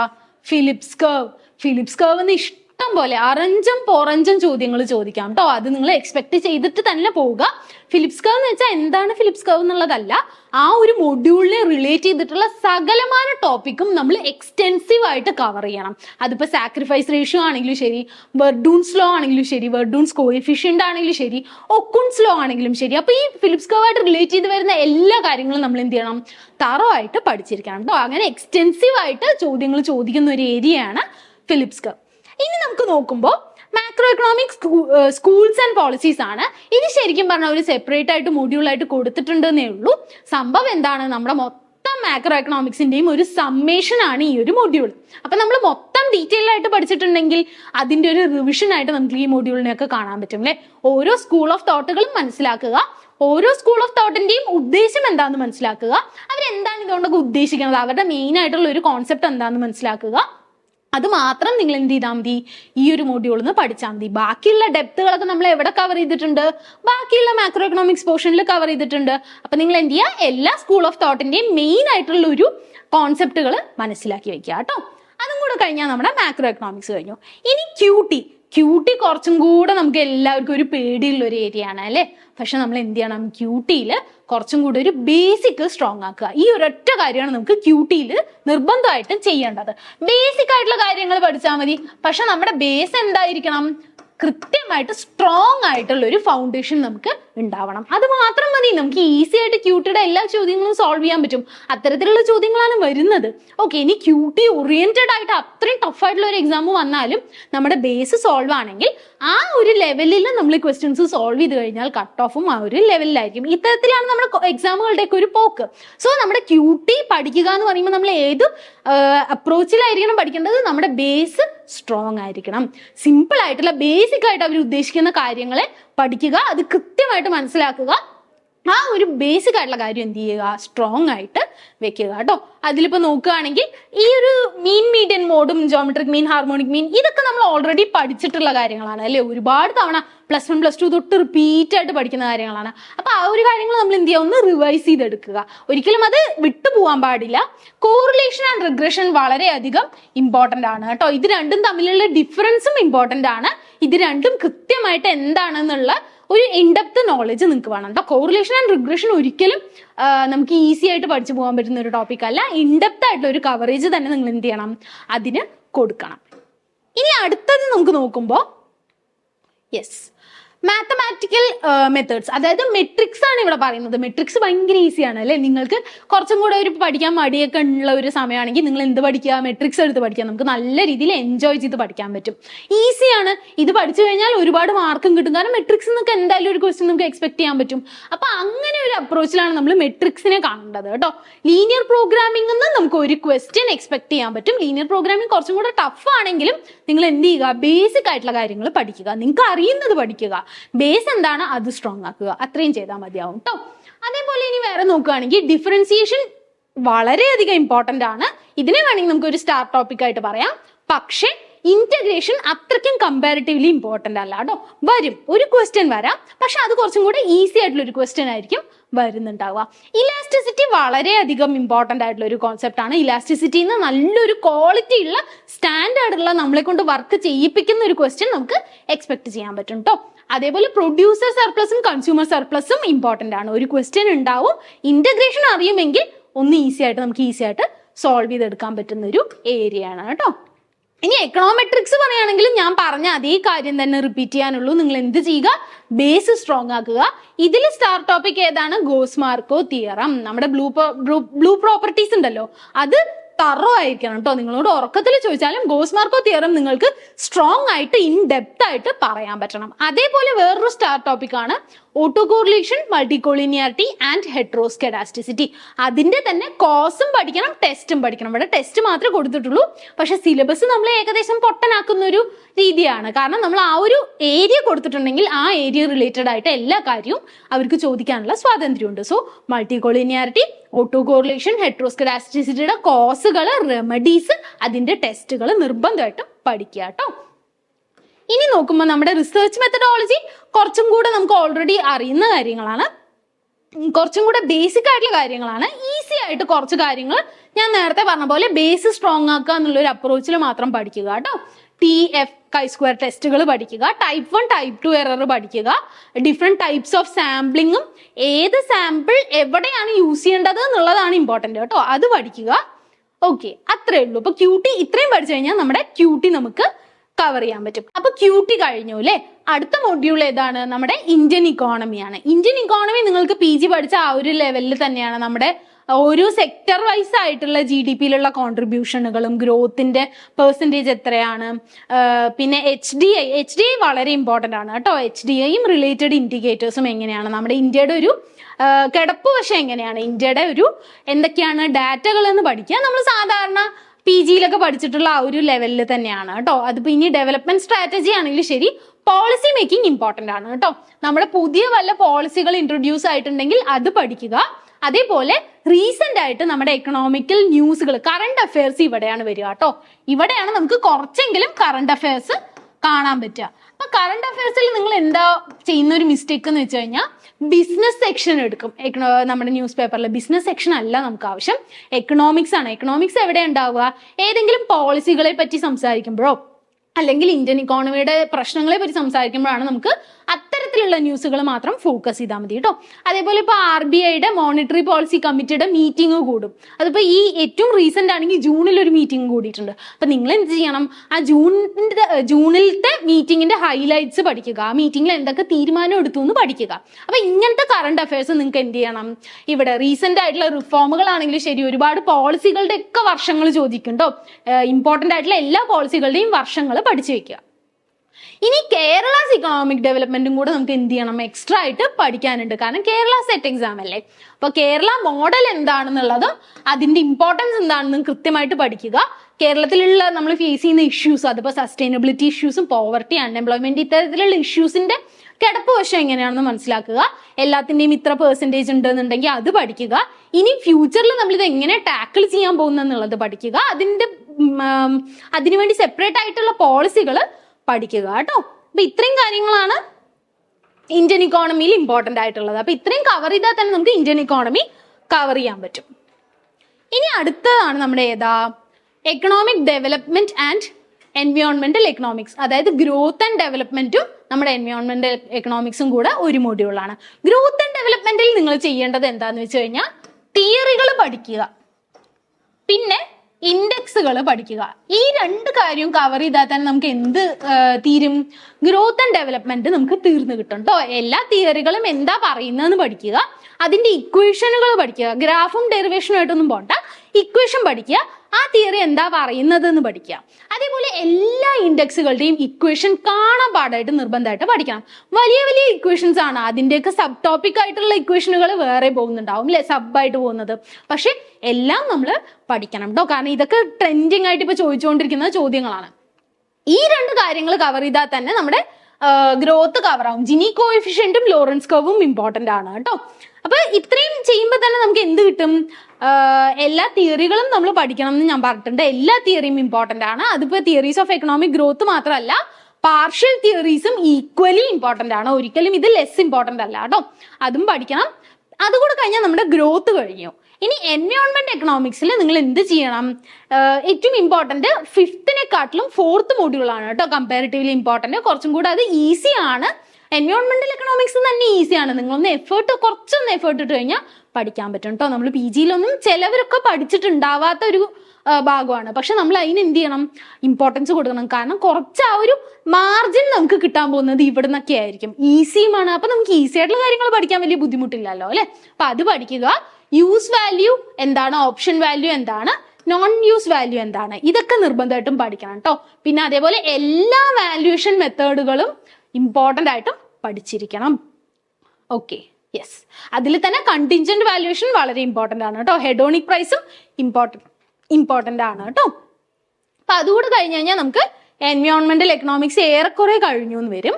[SPEAKER 1] ഫിലിപ്സ് കർവ് ഫിലിപ്സ് കർവ് എന്ന് ഇഷ്ടം പോലെ അറഞ്ചും പൊറഞ്ചും ചോദ്യങ്ങൾ ചോദിക്കാം കേട്ടോ അത് നിങ്ങൾ എക്സ്പെക്ട് ചെയ്തിട്ട് തന്നെ പോവുക. ഫിലിപ്സ് കർവ് എന്ന് വെച്ചാൽ എന്താണ് ഫിലിപ്സ് കർവ് എന്നുള്ളതല്ല ആ ഒരു മൊഡ്യൂളിനെ റിലേറ്റ് ചെയ്തിട്ടുള്ള സകലമായ ടോപ്പിക്കും നമ്മൾ എക്സ്റ്റെൻസീവ് ആയിട്ട് കവർ ചെയ്യണം. അതിപ്പോൾ സാക്രിഫൈസ് റേഷ്യോ ആണെങ്കിലും ശരി വെർഡൂൺസ് ലോ ആണെങ്കിലും ശരി വെർഡൂൺസ് കോഎഫിഷ്യന്റ് ആണെങ്കിലും ശരി ഒക്കുൺസ് ലോ ആണെങ്കിലും ശരി. അപ്പോൾ ഈ ഫിലിപ്സ് ആയിട്ട് റിലേറ്റ് ചെയ്ത് വരുന്ന എല്ലാ കാര്യങ്ങളും നമ്മൾ എന്ത് ചെയ്യണം? തറോ ആയിട്ട് പഠിച്ചിരിക്കണം കേട്ടോ അങ്ങനെ എക്സ്റ്റെൻസീവ് ആയിട്ട് ചോദ്യങ്ങൾ ചോദിക്കുന്ന ഒരു ഏരിയയാണ് ഫിലിപ്സ് കർവ് ഇനി നമുക്ക് നോക്കുമ്പോൾ macro economic schools and policies ആണ്. ഇനി ശരിക്കും പറഞ്ഞാൽ ഒരു സെപ്പറേറ്റ് ആയിട്ട് മൊഡ്യൂൾ ആയിട്ട് കൊടുത്തിട്ടുണ്ടെന്നേ ഉള്ളൂ. സംഭവം എന്താണ്? നമ്മുടെ മൊത്തം മാക്രോ എക്കണോമിക്സിന്റെയും ഒരു സമ്മേഷൻ ആണ് ഈ ഒരു മൊഡ്യൂൾ അപ്പൊ നമ്മൾ മൊത്തം ഡീറ്റെയിൽ ആയിട്ട് പഠിച്ചിട്ടുണ്ടെങ്കിൽ അതിന്റെ ഒരു റിവിഷൻ ആയിട്ട് നമുക്ക് ഈ മൊഡ്യൂളിനെയൊക്കെ കാണാൻ പറ്റും അല്ലെ? ഓരോ സ്കൂൾ ഓഫ് തോട്ടുകളും മനസ്സിലാക്കുക. ഓരോ സ്കൂൾ ഓഫ് തോട്ടിന്റെയും ഉദ്ദേശം എന്താണെന്ന് മനസ്സിലാക്കുക. അവരെന്താണ് ഇതുകൊണ്ടൊക്കെ ഉദ്ദേശിക്കുന്നത് അവരുടെ മെയിൻ ആയിട്ടുള്ള ഒരു കോൺസെപ്റ്റ് എന്താണെന്ന് മനസ്സിലാക്കുക. അത് മാത്രം നിങ്ങൾ എന്ത് ചെയ്താൽ മതി? ഈ ഒരു മോഡ്യൂൾ നിന്ന് പഠിച്ചാൽ മതി. ബാക്കിയുള്ള ഡെപ്തുകളൊക്കെ നമ്മൾ എവിടെ കവർ ചെയ്തിട്ടുണ്ട്? ബാക്കിയുള്ള മാക്രോ എക്കണോമിക്സ് പോർഷനിൽ കവർ ചെയ്തിട്ടുണ്ട്. അപ്പൊ നിങ്ങൾ എന്ത് ചെയ്യുക എല്ലാ സ്കൂൾ ഓഫ് തോട്ടിന്റെയും മെയിൻ ആയിട്ടുള്ള ഒരു കോൺസെപ്റ്റുകൾ മനസ്സിലാക്കി വെക്കുക കേട്ടോ. അതും കൂടെ കഴിഞ്ഞാൽ നമ്മുടെ മാക്രോ എക്കണോമിക്സ് കഴിഞ്ഞു. ഇനി ക്യൂട്ടി ക്യൂട്ടി കുറച്ചും കൂടെ നമുക്ക് എല്ലാവർക്കും ഒരു പേടിയുള്ള ഒരു ഏരിയ ആണ് അല്ലേ? പക്ഷെ നമ്മൾ എന്ത് ചെയ്യണം? ക്യൂട്ടിയിൽ കുറച്ചും കൂടി ഒരു ബേസിക് സ്ട്രോങ് ആക്കുക. ഈ ഒരൊറ്റ കാര്യമാണ് നമുക്ക് ക്യൂട്ടിയിൽ നിർബന്ധമായിട്ടും ചെയ്യേണ്ടത്. ബേസിക് ആയിട്ടുള്ള കാര്യങ്ങൾ പഠിച്ചാൽ മതി. പക്ഷെ നമ്മുടെ ബേസ് എന്തായിരിക്കണം? കൃത്യമായിട്ട് സ്ട്രോങ് ആയിട്ടുള്ള ഒരു ഫൗണ്ടേഷൻ നമുക്ക് ഉണ്ടാവണം. അത് മാത്രം മതി. നമുക്ക് ഈസി ആയിട്ട് ക്യൂട്ടിയുടെ എല്ലാ ചോദ്യങ്ങളും സോൾവ് ചെയ്യാൻ പറ്റും. അത്തരത്തിലുള്ള ചോദ്യങ്ങളാണ് വരുന്നത്. ഓക്കെ ഇനി ക്യൂട്ടി ഓറിയന്റഡ് ആയിട്ട് അത്രയും ടഫ് ആയിട്ടുള്ള ഒരു എക്സാം വന്നാലും നമ്മുടെ ബേസ് സോൾവ് ആണെങ്കിൽ ആ ഒരു ലെവലിൽ നമ്മൾ ക്വസ്റ്റ്യൻസ് സോൾവ് ചെയ്ത് കഴിഞ്ഞാൽ കട്ട് ഓഫും ആ ഒരു ലെവലിലായിരിക്കും ഇത്തരത്തിലാണ് നമ്മുടെ എക്സാമുകളുടെയൊക്കെ ഒരു പോക്ക്. സോ നമ്മുടെ ക്യൂട്ടി പഠിക്കുക എന്ന് പറയുമ്പോൾ നമ്മൾ ഏത് അപ്രോച്ചിലായിരിക്കണം പഠിക്കേണ്ടത്? നമ്മുടെ ബേസ് സ്ട്രോങ് ആയിരിക്കണം. സിമ്പിൾ ആയിട്ടുള്ള ബേസിക് ആയിട്ട് അവർ ഉദ്ദേശിക്കുന്ന കാര്യങ്ങളെ പഠിക്കുക അത് കൃത്യമായിട്ട് മനസ്സിലാക്കുക. ആ ഒരു ബേസിക് ആയിട്ടുള്ള കാര്യം എന്ത് ചെയ്യുക? സ്ട്രോങ് ആയിട്ട് വെക്കുക കേട്ടോ. അതിലിപ്പോ നോക്കുകയാണെങ്കിൽ ഈ ഒരു മീൻ മീഡിയൻ മോഡും ജോമെട്രിക് മീൻ ഹാർമോണിക് മീൻ ഇതൊക്കെ നമ്മൾ ഓൾറെഡി പഠിച്ചിട്ടുള്ള കാര്യങ്ങളാണ് അല്ലേ? ഒരുപാട് തവണ പ്ലസ് വൺ പ്ലസ് ടു തൊട്ട് റിപ്പീറ്റ് ആയിട്ട് പഠിക്കുന്ന കാര്യങ്ങളാണ്. അപ്പൊ ആ ഒരു കാര്യങ്ങൾ നമ്മൾ എന്ത് ചെയ്യുക? ഒന്ന് റിവൈസ് ചെയ്തെടുക്കുക. ഒരിക്കലും അത് വിട്ടു പോകാൻ പാടില്ല. കോറിലേഷൻ ആൻഡ് റിഗ്രഷൻ വളരെയധികം ഇമ്പോർട്ടന്റ് ആണ് കേട്ടോ. ഇത് രണ്ടും തമ്മിലുള്ള ഡിഫറൻസും ഇമ്പോർട്ടന്റ് ആണ്. ഇത് രണ്ടും കൃത്യമായിട്ട് എന്താണെന്നുള്ള ഒരു ഇൻഡെപ്ത് നോളജ് നിങ്ങൾക്ക് വേണം. കേട്ടോ കോറിലേഷൻ ആൻഡ് റിഗ്രഷൻ ഒരിക്കലും നമുക്ക് ഈസി ആയിട്ട് പഠിച്ചു പോകാൻ പറ്റുന്ന ഒരു ടോപ്പിക് അല്ല. ഇൻഡെപ്ത് ആയിട്ടുള്ള ഒരു കവറേജ് തന്നെ നിങ്ങൾ എന്ത് ചെയ്യണം? അതിന് കൊടുക്കണം. ഇനി അടുത്തത് നമുക്ക് നോക്കുമ്പോൾ യെസ് മാത്തമാറ്റിക്കൽ മെത്തേഡ്സ് അതായത് മെട്രിക്സ് ആണ് ഇവിടെ പറയുന്നത്. മെട്രിക്സ് ഭയങ്കര ഈസിയാണ് അല്ലേ? നിങ്ങൾക്ക് കുറച്ചും കൂടെ ഒരു പഠിക്കാൻ മടിയൊക്കെ ഉള്ള ഒരു സമയമാണെങ്കിൽ നിങ്ങൾ എന്ത് പഠിക്കുക? മെട്രിക്സ് എടുത്ത് പഠിക്കുക. നമുക്ക് നല്ല രീതിയിൽ എൻജോയ് ചെയ്ത് പഠിക്കാൻ പറ്റും. ഈസിയാണ് ഇത് പഠിച്ചു കഴിഞ്ഞാൽ ഒരുപാട് മാർക്കും കിട്ടും. കാരണം മെട്രിക്സ് നിങ്ങൾക്ക് എന്തായാലും ഒരു ക്വസ്റ്റ്യൻ നമുക്ക് എക്സ്പെക്ട് ചെയ്യാൻ പറ്റും. അപ്പൊ അങ്ങനെ ഒരു അപ്രോച്ചിലാണ് നമ്മൾ മെട്രിക്സിനെ കാണേണ്ടത് കേട്ടോ. ലീനിയർ പ്രോഗ്രാമിംഗ് നിന്ന് നമുക്ക് ഒരു ക്വസ്റ്റ്യൻ എക്സ്പെക്ട് ചെയ്യാൻ പറ്റും. ലീനിയർ പ്രോഗ്രാമിംഗ് കുറച്ചും കൂടെ ടഫ് ആണെങ്കിലും നിങ്ങൾ എന്ത് ചെയ്യുക? ബേസിക് ആയിട്ടുള്ള കാര്യങ്ങൾ പഠിക്കുക. നിങ്ങൾക്ക് അറിയുന്നത് പഠിക്കുക. ബേസ് എന്താണ്? അത് സ്ട്രോങ് ആക്കുക. അത്രയും ചെയ്താൽ മതിയാവും കേട്ടോ അതേപോലെ ഇനി വേറെ നോക്കുകയാണെങ്കിൽ ഡിഫറൻസിയേഷൻ വളരെയധികം ഇമ്പോർട്ടന്റ് ആണ്. ഇതിനെ വേണമെങ്കിൽ നമുക്ക് ഒരു സ്റ്റാർ ടോപ്പിക് ആയിട്ട് പറയാം. പക്ഷേ ഇന്റഗ്രേഷൻ അത്രയ്ക്കും കമ്പാരിറ്റീവ്ലി ഇമ്പോർട്ടന്റ് അല്ല കേട്ടോ വരും. ഒരു ക്വസ്റ്റ്യൻ വരാം. പക്ഷെ അത് കുറച്ചും കൂടെ ഈസി ആയിട്ടുള്ള ഒരു ക്വസ്റ്റ്യൻ ആയിരിക്കും വരുന്നുണ്ടാവുക. ഇലാസ്റ്റിസിറ്റി വളരെയധികം ഇമ്പോർട്ടന്റ് ആയിട്ടുള്ള ഒരു കോൺസെപ്റ്റ് ആണ് ഇലാസ്റ്റിസിറ്റിന്ന് നല്ലൊരു ക്വാളിറ്റി ഉള്ള സ്റ്റാൻഡേർഡ് ഉള്ള നമ്മളെ കൊണ്ട് വർക്ക് ചെയ്യിപ്പിക്കുന്ന ഒരു ക്വസ്റ്റ്യൻ നമുക്ക് എക്സ്പെക്ട് ചെയ്യാൻ പറ്റും കേട്ടോ അതേപോലെ പ്രൊഡ്യൂസർ സർപ്ലസും കൺസ്യൂമർ സർപ്ലസും ഇമ്പോർട്ടന്റ് ആണ്. ഒരു ക്വസ്റ്റ്യൻ ഉണ്ടാവും. ഇന്റഗ്രേഷൻ അറിയുമെങ്കിൽ ഒന്ന് ഈസി ആയിട്ട് നമുക്ക് ഈസി ആയിട്ട് സോൾവ് ചെയ്തെടുക്കാൻ പറ്റുന്ന ഒരു ഏരിയ ആണ് കേട്ടോ. ഇനി എക്കണോമെട്രിക്സ് പറയുകയാണെങ്കിൽ ഞാൻ പറഞ്ഞ അതേ കാര്യം തന്നെ റിപ്പീറ്റ് ചെയ്യാനുള്ളൂ. നിങ്ങൾ എന്ത് ചെയ്യുക? ബേസ് സ്ട്രോങ് ആക്കുക. ഇതിൽ സ്റ്റാർ ടോപ്പിക് ഏതാണ്? ഗോസ് മാർക്കോ തിയറം നമ്മുടെ ബ്ലൂ ബ്ലൂ പ്രോപ്പർട്ടീസ് ഉണ്ടല്ലോ. അത് തറോ ആയിരിക്കണം കേട്ടോ. നിങ്ങളോട് ഉറക്കത്തിൽ ചോദിച്ചാലും ഗോസ് മാർക്കോ തിയറം നിങ്ങൾക്ക് സ്ട്രോങ് ആയിട്ട് ഇൻ ഡെപ്ത് ആയിട്ട് പറയാൻ പറ്റണം. അതേപോലെ വേറൊരു സ്റ്റാർ ടോപ്പിക് ആണ് ഓട്ടോകോറിലേഷൻ മൾട്ടികോളിനിയാരിറ്റി ആൻഡ് ഹെട്രോസ്കെഡാസ്റ്റിസിറ്റി അതിന്റെ തന്നെ കോസും പഠിക്കണം ടെസ്റ്റും പഠിക്കണം. ഇവിടെ ടെസ്റ്റ് മാത്രമേ കൊടുത്തിട്ടുള്ളൂ. പക്ഷെ സിലബസ് നമ്മൾ ഏകദേശം പൊട്ടനാക്കുന്ന ഒരു രീതിയാണ്. കാരണം നമ്മൾ ആ ഒരു ഏരിയ കൊടുത്തിട്ടുണ്ടെങ്കിൽ ആ ഏരിയ റിലേറ്റഡ് ആയിട്ട് എല്ലാ കാര്യവും അവർക്ക് ചോദിക്കാനുള്ള സ്വാതന്ത്ര്യമുണ്ട്. സോ മൾട്ടികോളിനിയാരിറ്റി ഓട്ടോകോറിലേഷൻ ഹെട്രോസ്കലാസ്റ്റിസിറ്റിയുടെ കോസുകൾ റെമഡീസ് അതിന്റെ ടെസ്റ്റുകൾ നിർബന്ധമായിട്ടും പഠിക്കുക കേട്ടോ. ഇനി നോക്കുമ്പോൾ നമ്മുടെ റിസർച്ച് മെത്തഡോളജി കുറച്ചും കൂടെ നമുക്ക് ഓൾറെഡി അറിയുന്ന കാര്യങ്ങളാണ്. കുറച്ചും കൂടെ ബേസിക് ആയിട്ടുള്ള കാര്യങ്ങളാണ്. ഈസി ആയിട്ട് കുറച്ച് കാര്യങ്ങൾ ഞാൻ നേരത്തെ പറഞ്ഞ പോലെ ബേസ് സ്ട്രോങ് ആക്കുക എന്നുള്ള ഒരു അപ്രോച്ചിൽ മാത്രം പഠിക്കുക കേട്ടോ. ടി എഫ് കൈ സ്ക്വയർ ടെസ്റ്റുകൾ പഠിക്കുക type one type two error പഠിക്കുക ഡിഫറെന്റ് ടൈപ്സ് ഓഫ് സാമ്പിളിങ്ങും ഏത് സാമ്പിൾ എവിടെയാണ് യൂസ് ചെയ്യേണ്ടത് എന്നുള്ളതാണ് ഇമ്പോർട്ടന്റ് കേട്ടോ. അത് പഠിക്കുക. ഓക്കെ അത്രേ ഉള്ളൂ. അപ്പോൾ ക്യൂട്ടി ഇത്രയും പഠിച്ചു കഴിഞ്ഞാൽ നമ്മുടെ ക്യൂട്ടി നമുക്ക് കവർ ചെയ്യാൻ പറ്റും. അപ്പൊ ക്യൂട്ടി കഴിഞ്ഞു അല്ലേ? അടുത്ത മൊഡ്യൂൾ ഏതാണ്? നമ്മുടെ ഇന്ത്യൻ ഇക്കോണമിയാണ് ഇന്ത്യൻ ഇക്കോണമി നിങ്ങൾക്ക് പി ജി പഠിച്ച ആ ഒരു ലെവലിൽ തന്നെയാണ് നമ്മുടെ ഓരോ സെക്ടർ വൈസ് ആയിട്ടുള്ള ജി ഡി പിയിലുള്ള കോൺട്രിബ്യൂഷനുകളും ഗ്രോത്തിന്റെ പെർസെന്റേജ് എത്രയാണ്? പിന്നെ H D I H D I വളരെ ഇമ്പോർട്ടന്റ് ആണ് കേട്ടോ. എച്ച് ഡി ഐയും റിലേറ്റഡ് ഇൻഡിക്കേറ്റേഴ്സും എങ്ങനെയാണ്? നമ്മുടെ ഇന്ത്യയുടെ ഒരു കിടപ്പ് വശം എങ്ങനെയാണ്? ഇന്ത്യയുടെ ഒരു എന്തൊക്കെയാണ് ഡാറ്റകൾ എന്ന് പഠിക്കുക. നമ്മൾ സാധാരണ പി ജിയിലൊക്കെ പഠിച്ചിട്ടുള്ള ആ ഒരു ലെവലിൽ തന്നെയാണ് കേട്ടോ. അതിപ്പോൾ ഇനി ഡെവലപ്മെന്റ് സ്ട്രാറ്റജി ആണെങ്കിലും ശരി പോളിസി മേക്കിംഗ് ഇമ്പോർട്ടന്റ് ആണ് കേട്ടോ. നമ്മുടെ പുതിയ വല്ല പോളിസികൾ ഇൻട്രൊഡ്യൂസ് ആയിട്ടുണ്ടെങ്കിൽ അത് പഠിക്കുക. അതേപോലെ റീസെന്റ് ആയിട്ട് നമ്മുടെ എക്കണോമിക്കൽ ന്യൂസുകൾ കറണ്ട് അഫയേഴ്സ് ഇവിടെയാണ് വരിക കേട്ടോ ഇവിടെയാണ് നമുക്ക് കുറച്ചെങ്കിലും കറണ്ട് അഫയേഴ്സ് കാണാൻ പറ്റുക. അപ്പൊ കറണ്ട് അഫയേഴ്സിൽ നിങ്ങൾ എന്താ ചെയ്യുന്ന ഒരു മിസ്റ്റേക്ക് എന്ന് വെച്ച് കഴിഞ്ഞാൽ ബിസിനസ് സെക്ഷൻ എടുക്കും. നമ്മുടെ ന്യൂസ് പേപ്പറിൽ ബിസിനസ് സെക്ഷൻ അല്ല നമുക്ക് ആവശ്യം. എക്കണോമിക്സ് ആണ്. എക്കണോമിക്സ് എവിടെ ഉണ്ടാവുക? ഏതെങ്കിലും പോളിസികളെ പറ്റി സംസാരിക്കുമ്പോഴോ അല്ലെങ്കിൽ ഇന്ത്യൻ ഇക്കോണമിയുടെ പ്രശ്നങ്ങളെ പറ്റി സംസാരിക്കുമ്പോഴാണ് നമുക്ക് ഇത്തരത്തിലുള്ള ന്യൂസുകൾ മാത്രം ഫോക്കസ് ചെയ്താൽ മതി കേട്ടോ അതേപോലെ ഇപ്പൊ ആർ ബി ഐയുടെ മോണിറ്ററി പോളിസി കമ്മിറ്റിയുടെ മീറ്റിംഗ് കൂടും. അതിപ്പോ ഈ ഏറ്റവും റീസെന്റ് ആണെങ്കിൽ ജൂണിൽ ഒരു മീറ്റിംഗ് കൂടിയിട്ടുണ്ട്. അപ്പൊ നിങ്ങൾ എന്ത് ചെയ്യണം? ആ ജൂണിന്റെ ജൂണിലത്തെ മീറ്റിംഗിന്റെ ഹൈലൈറ്റ്സ് പഠിക്കുക. ആ മീറ്റിംഗിൽ എന്തൊക്കെ തീരുമാനം എടുത്തു എന്ന് പഠിക്കുക. അപ്പൊ ഇങ്ങനത്തെ കറണ്ട് അഫയേഴ്സ് നിങ്ങൾക്ക് എന്ത് ചെയ്യണം? ഇവിടെ റീസെന്റ് ആയിട്ടുള്ള റിഫോമുകളാണെങ്കിലും ശരി ഒരുപാട് പോളിസികളുടെ ഒക്കെ വർഷങ്ങൾ ചോദിക്കുന്നുണ്ടോ ഇമ്പോർട്ടന്റ് ആയിട്ടുള്ള എല്ലാ പോളിസികളുടെയും വർഷങ്ങൾ പഠിച്ചു വെക്കുക. ഇനി കേരളാസ് ഇക്കണോമിക് ഡെവലപ്മെന്റും കൂടെ നമുക്ക് എന്ത് ചെയ്യണം? എക്സ്ട്രാ ആയിട്ട് പഠിക്കാനുണ്ട്. കാരണം കേരള സെറ്റ് എക്സാം അല്ലേ? അപ്പൊ കേരള മോഡൽ എന്താണെന്നുള്ളതും അതിന്റെ ഇമ്പോർട്ടൻസ് എന്താണെന്നും കൃത്യമായിട്ട് പഠിക്കുക. കേരളത്തിലുള്ള നമ്മൾ ഫേസ് ചെയ്യുന്ന ഇഷ്യൂസ് അതിപ്പോ സസ്റ്റൈനബിലിറ്റി ഇഷ്യൂസും പോവർട്ടി അൺഎംപ്ലോയ്മെന്റ് ഇത്തരത്തിലുള്ള ഇഷ്യൂസിന്റെ കിടപ്പ് വശം എങ്ങനെയാണെന്ന് മനസ്സിലാക്കുക. എല്ലാത്തിന്റെയും ഇത്ര പെർസെന്റേജ് ഉണ്ടെന്നുണ്ടെങ്കിൽ അത് പഠിക്കുക. ഇനി ഫ്യൂച്ചറിൽ നമ്മൾ ഇത് എങ്ങനെ ടാക്കിൾ ചെയ്യാൻ പോകുന്നത് എന്നുള്ളത് പഠിക്കുക അതിന്റെ അതിനുവേണ്ടി സെപ്പറേറ്റ് ആയിട്ടുള്ള പോളിസികൾ പഠിക്കുക കേട്ടോ. അപ്പൊ ഇത്രയും കാര്യങ്ങളാണ് ഇന്ത്യൻ ഇക്കോണമിയിൽ ഇമ്പോർട്ടന്റ് ആയിട്ടുള്ളത്. അപ്പൊ ഇത്രയും കവർ ചെയ്താൽ തന്നെ നമുക്ക് ഇന്ത്യൻ ഇക്കോണമി കവർ ചെയ്യാൻ പറ്റും. ഇനി അടുത്തതാണ് നമ്മുടെ ഏതാ? എക്കണോമിക് ഡെവലപ്മെന്റ് ആൻഡ് എൻവയോൺമെന്റൽ എക്കണോമിക്സ് അതായത് ഗ്രോത്ത് ആൻഡ് ഡെവലപ്മെന്റും നമ്മുടെ എൻവയോൺമെന്റൽ എക്കണോമിക്സും കൂടെ ഒരു മോഡ്യൂളാണ് ഗ്രോത്ത് ആൻഡ് ഡെവലപ്മെന്റിൽ നിങ്ങൾ ചെയ്യേണ്ടത് എന്താന്ന് വെച്ച് കഴിഞ്ഞാൽ തിയറികൾ പഠിക്കുക. പിന്നെ ഇൻഡെക്സുകൾ പഠിക്കുക. ഈ രണ്ട് കാര്യവും കവർ ചെയ്താൽ തന്നെ നമുക്ക് എന്ത് തീരും? ഗ്രോത്ത് ആൻഡ് ഡെവലപ്മെന്റ് നമുക്ക് തീർന്നു കിട്ടും കേട്ടോ എല്ലാ തിയറികളും എന്താ പറയുന്നതെന്ന് പഠിക്കുക. അതിന്റെ ഇക്വേഷനുകൾ പഠിക്കുക. ഗ്രാഫും ഡെറിവേഷനും ആയിട്ടൊന്നും പോണ്ട. ഇക്വേഷൻ പഠിക്കുക. ആ തിയറി എന്താ പറയുന്നത് എന്ന് പഠിക്കുക. അതേപോലെ എല്ലാ ഇൻഡെക്സുകളുടെയും ഇക്വേഷൻ കാണാൻ പാടായിട്ട് നിർബന്ധമായിട്ട് പഠിക്കണം. വലിയ വലിയ ഇക്വേഷൻസ് ആണ്. അതിന്റെയൊക്കെ സബ് ടോപ്പിക് ആയിട്ടുള്ള ഇക്വേഷനുകൾ വേറെ പോകുന്നുണ്ടാവും അല്ലെ സബായിട്ട് പോകുന്നത്. പക്ഷെ എല്ലാം നമ്മൾ പഠിക്കണം കേട്ടോ കാരണം ഇതൊക്കെ ട്രെൻഡിങ് ആയിട്ട് ഇപ്പൊ ചോദിച്ചുകൊണ്ടിരിക്കുന്ന ചോദ്യങ്ങളാണ്. ഈ രണ്ട് കാര്യങ്ങൾ കവർ ചെയ്താൽ തന്നെ നമ്മുടെ ഗ്രോത്ത് കവർ ആവും. ജിനി കോഎഫിഷ്യന്റും ലോറൻസ് കർവും ഇമ്പോർട്ടന്റ് ആണ് കേട്ടോ. അപ്പൊ ഇത്രയും ചെയ്യുമ്പോൾ തന്നെ നമുക്ക് എന്ത് കിട്ടും? എല്ലാ തിയറികളും നമ്മൾ പഠിക്കണം എന്ന് ഞാൻ പറഞ്ഞിട്ടുണ്ട്. എല്ലാ തിയറിയും ഇമ്പോർട്ടന്റ് ആണ്. അതിപ്പോ തിയറീസ് ഓഫ് എക്കണോമിക് ഗ്രോത്ത് മാത്രമല്ല പാർഷ്യൽ തിയറീസും ഈക്വലി ഇമ്പോർട്ടന്റ് ആണ്. ഒരിക്കലും ഇത് ലെസ് ഇമ്പോർട്ടന്റ് അല്ല കേട്ടോ. അതും പഠിക്കണം. അതുകൂടെ കഴിഞ്ഞാൽ നമ്മുടെ ഗ്രോത്ത് കഴിഞ്ഞു. ഇനി എൻവയോൺമെന്റ് എക്കണോമിക്സിൽ നിങ്ങൾ എന്ത് ചെയ്യണം? ഏറ്റവും ഇമ്പോർട്ടന്റ് ഫിഫ്ത്തിനെക്കാട്ടിലും ഫോർത്ത് മോഡ്യൂളാണ് കേട്ടോ കമ്പാരിറ്റീവ്ലി ഇമ്പോർട്ടന്റ് കുറച്ചും കൂടെ അത് ഈസി ആണ്. എൻവയോൺമെന്റൽ എക്കണോമിക്സ് തന്നെ ഈസിയാണ് നിങ്ങളൊന്ന് എഫേർട്ട് കുറച്ചൊന്ന് എഫേർട്ട് ഇട്ട് കഴിഞ്ഞാൽ പഠിക്കാൻ പറ്റും കേട്ടോ. നമ്മൾ പി ജിയിലൊന്നും ചിലവരൊക്കെ പഠിച്ചിട്ടുണ്ടാവാത്ത ഒരു ഭാഗമാണ്. പക്ഷെ നമ്മൾ അതിന് എന്ത് ചെയ്യണം? ഇമ്പോർട്ടൻസ് കൊടുക്കണം. കാരണം കുറച്ച് ആ ഒരു മാർജിൻ നമുക്ക് കിട്ടാൻ പോകുന്നത് ഇവിടെ നിന്നൊക്കെ ആയിരിക്കും ഈസിയുമാണ് അപ്പൊ നമുക്ക് ഈസി ആയിട്ടുള്ള കാര്യങ്ങൾ പഠിക്കാൻ വലിയ ബുദ്ധിമുട്ടില്ലല്ലോ അല്ലെ? അപ്പൊ അത് പഠിക്കുക. യൂസ് വാല്യൂ എന്താണ്? ഓപ്ഷൻ വാല്യൂ എന്താണ്? നോൺ യൂസ് വാല്യൂ എന്താണ്? ഇതൊക്കെ നിർബന്ധമായിട്ടും പഠിക്കണം കേട്ടോ പിന്നെ അതേപോലെ എല്ലാ വാല്യൂഷൻ മെത്തേഡുകളും ഇമ്പോർട്ടന്റ് ആയിട്ടും പഠിച്ചിരിക്കണം. ഓക്കെ യെസ് അതിൽ തന്നെ കണ്ടിൻജന്റ് വാല്യൂഷൻ വളരെ ഇമ്പോർട്ടന്റ് ആണ് കേട്ടോ ഹെഡോണിക് പ്രൈസും ഇമ്പോർട്ടന്റ് ഇമ്പോർട്ടന്റ് ആണ് കേട്ടോ. അപ്പൊ അതുകൂടെ കഴിഞ്ഞ് കഴിഞ്ഞാൽ നമുക്ക് എൻവയോൺമെന്റൽ എക്കണോമിക്സ് ഏറെക്കുറെ കഴിഞ്ഞു എന്ന് വരും.